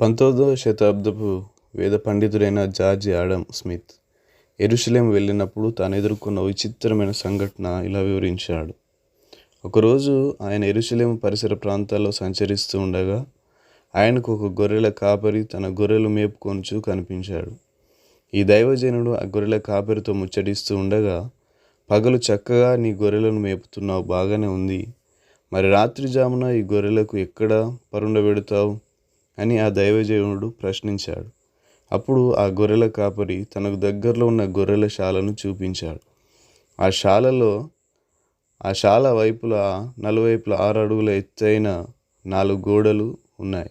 పంతొమ్మిదవ శతాబ్దపు వేద పండితుడైన జార్జ్ యాడమ్ స్మిత్ ఎరుషలేం వెళ్ళినప్పుడు తాను ఎదుర్కొన్న విచిత్రమైన సంఘటన ఇలా వివరించాడు. ఒకరోజు ఆయన ఎరుషలేం పరిసర ప్రాంతాల్లో సంచరిస్తూ ఉండగా ఆయనకు ఒక గొర్రెల కాపరి తన గొర్రెలు మేపుకొంచు కనిపించాడు. ఈ దైవజనుడు ఆ గొర్రెల కాపరితో ముచ్చటిస్తూ ఉండగా పగలు చక్కగా నీ గొర్రెలను మేపుతున్నావు బాగానే ఉంది. మరి రాత్రి జామున ఈ గొర్రెలకు ఎక్కడ పరుండబెడతావు? అని ఆ దైవజనుడు ప్రశ్నించాడు. అప్పుడు ఆ గొర్రెల కాపరి తనకు దగ్గరలో ఉన్న గొర్రెల శాలను చూపించాడు. ఆ శాలలో ఆ శాల వైపులా నలువైపుల ఆరు అడుగుల ఎత్తైన నాలుగు గోడలు ఉన్నాయి.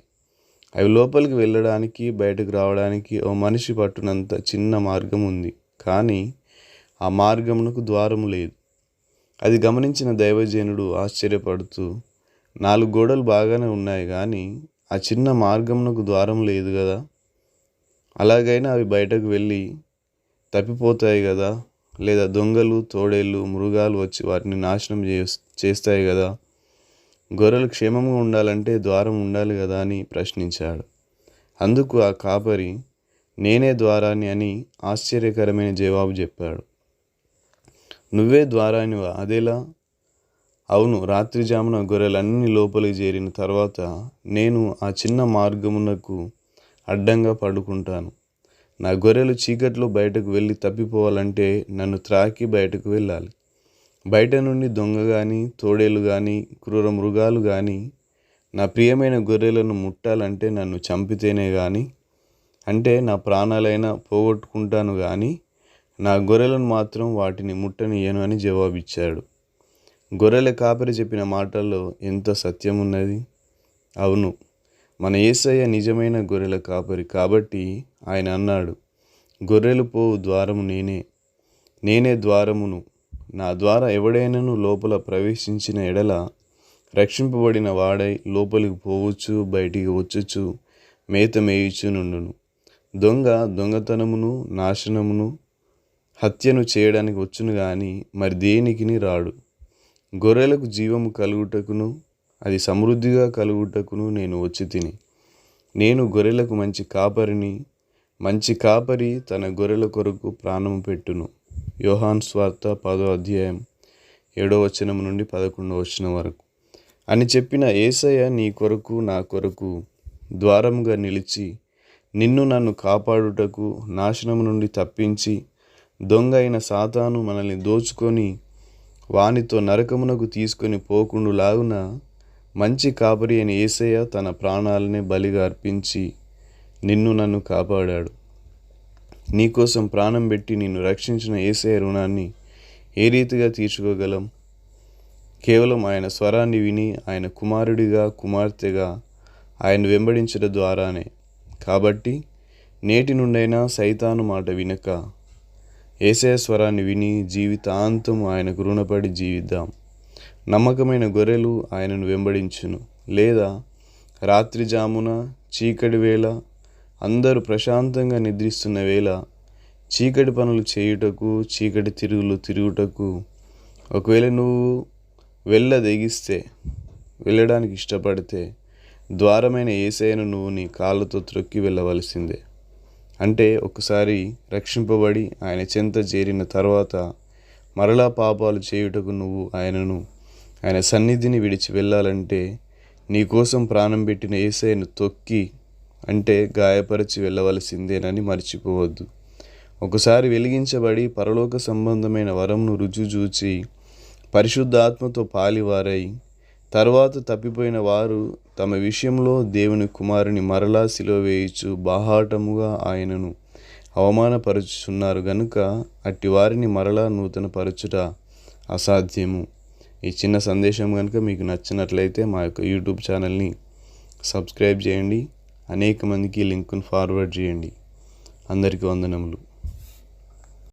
అవి లోపలికి వెళ్ళడానికి బయటకు రావడానికి ఓ మనిషి పట్టునంత చిన్న మార్గం ఉంది. కానీ ఆ మార్గమునకు ద్వారము లేదు. అది గమనించిన దైవజనుడు ఆశ్చర్యపడుతూ నాలుగు గోడలు బాగానే ఉన్నాయి కానీ ఆ చిన్న మార్గంనకు ద్వారం లేదు కదా అలాగైనా అవి బయటకు వెళ్ళి తప్పిపోతాయి కదా లేదా దొంగలు తోడేళ్ళు మృగాలు వచ్చి వాటిని నాశనం చే చేస్తాయి కదా గొర్రెలు క్షేమంగా ఉండాలంటే ద్వారం ఉండాలి కదా అని ప్రశ్నించాడు. అందుకు ఆ కాపరి నేనే ద్వారాన్ని అని ఆశ్చర్యకరమైన జవాబు చెప్పాడు. నువ్వే ద్వారానివా? అదేలా? అవును రాత్రి జామున గొర్రెలన్నీ లోపలికి చేరిన తర్వాత నేను ఆ చిన్న మార్గమునకు అడ్డంగా పడుకుంటాను. నా గొర్రెలు చీకట్లో బయటకు వెళ్ళి తప్పిపోవాలంటే నన్ను త్రాకి బయటకు వెళ్ళాలి. బయట నుండి దొంగ కానీ తోడేలు కానీ క్రూర మృగాలు కానీ నా ప్రియమైన గొర్రెలను ముట్టాలంటే నన్ను చంపితేనే కానీ అంటే నా ప్రాణాలైనా పోగొట్టుకుంటాను కానీ నా గొర్రెలను మాత్రం వాటిని ముట్టనియను అని జవాబిచ్చాడు. గొర్రెల కాపరి చెప్పిన మాటల్లో ఎంత సత్యం ఉన్నది అవును మన ఏసయ్య నిజమైన గొర్రెల కాపరి కాబట్టి ఆయన అన్నాడు గొర్రెలు పోవు ద్వారము నేనే. నేనే ద్వారమును. నా ద్వారా ఎవడైనాను లోపల ప్రవేశించిన ఎడల రక్షింపబడిన వాడై లోపలికి పోవచ్చు బయటికి వచ్చుచు మేత మేయుచు నుండును దొంగ దొంగతనమును నాశనమును హత్యను చేయడానికి వచ్చును కానీ మరి దేనికిని రాడు? గొర్రెలకు జీవము కలుగుటకును అది సమృద్ధిగా కలుగుటకును నేను వచ్చి తిని. నేను గొర్రెలకు మంచి కాపరిని మంచి కాపరి తన గొర్రెల కొరకు ప్రాణము పెట్టును. యోహాన్ స్వార్త పదో అధ్యాయం ఏడో వచనం నుండి పదకొండో వచనం వరకు. అని చెప్పిన ఏసయ్య నీ కొరకు నా కొరకు ద్వారముగా నిలిచి నిన్ను నన్ను కాపాడుటకు నాశనము నుండి తప్పించి దొంగ అయిన సాతాను మనల్ని దోచుకొని వానితో నరకమునకు తీసుకొని పోకుండులాగున మంచి కాపరి అయిన ఏసయ్య తన ప్రాణాలనే బలిగా అర్పించి నిన్ను నన్ను కాపాడాడు. నీకోసం ప్రాణం పెట్టి నిన్ను రక్షించిన ఏసయ్య రుణాన్ని ఏ రీతిగా తీర్చుకోగలం? కేవలం ఆయన స్వరాన్ని విని ఆయన కుమారుడిగా కుమార్తెగా ఆయన వెంబడించడం ద్వారానే. కాబట్టి నేటి నుండైనా సైతాను మాట వినక ఏసయ స్వరాన్ని విని జీవితాంతం ఆయనకు రుణపడి జీవిద్దాం. నమ్మకమైన గొర్రెలు ఆయనను వెంబడించును. లేదా రాత్రి జామున చీకటి వేళ అందరూ ప్రశాంతంగా నిద్రిస్తున్న వేళ చీకటి పనులు చేయుటకు చీకటి తిరుగులు తిరుగుటకు ఒకవేళ నువ్వు వెళ్ళదెగిస్తే వెళ్ళడానికి ఇష్టపడితే ద్వారమైన ఏసైను నువ్వు నీ కాళ్ళతో త్రొక్కి వెళ్ళవలసిందే. అంటే ఒకసారి రక్షింపబడి ఆయన చెంత చేరిన తర్వాత మరలా పాపాలు చేయుటకు నువ్వు ఆయనను ఆయన సన్నిధిని విడిచి వెళ్ళాలంటే నీకోసం ప్రాణం పెట్టిన ఏసైను తొక్కి అంటే గాయపరిచి వెళ్ళవలసిందేనని మర్చిపోవద్దు. ఒకసారి వెలిగించబడి పరలోక సంబంధమైన వరంను రుచి చూచి పరిశుద్ధాత్మతో పాలివారై తర్వాత తప్పిపోయిన వారు తమ విషయంలో దేవుని కుమారుని మరలా సిలువ వేయుచు బాహాటముగా ఆయనను అవమానపరుచుచున్నారు గనుక అట్టి వారిని మరలా నూతన పరచుట అసాధ్యము. ఈ చిన్న సందేశం కనుక మీకు నచ్చినట్లయితే మా యొక్క యూట్యూబ్ ఛానల్ని సబ్స్క్రైబ్ చేయండి. అనేక మందికి లింకును ఫార్వర్డ్ చేయండి. అందరికీ వందనములు.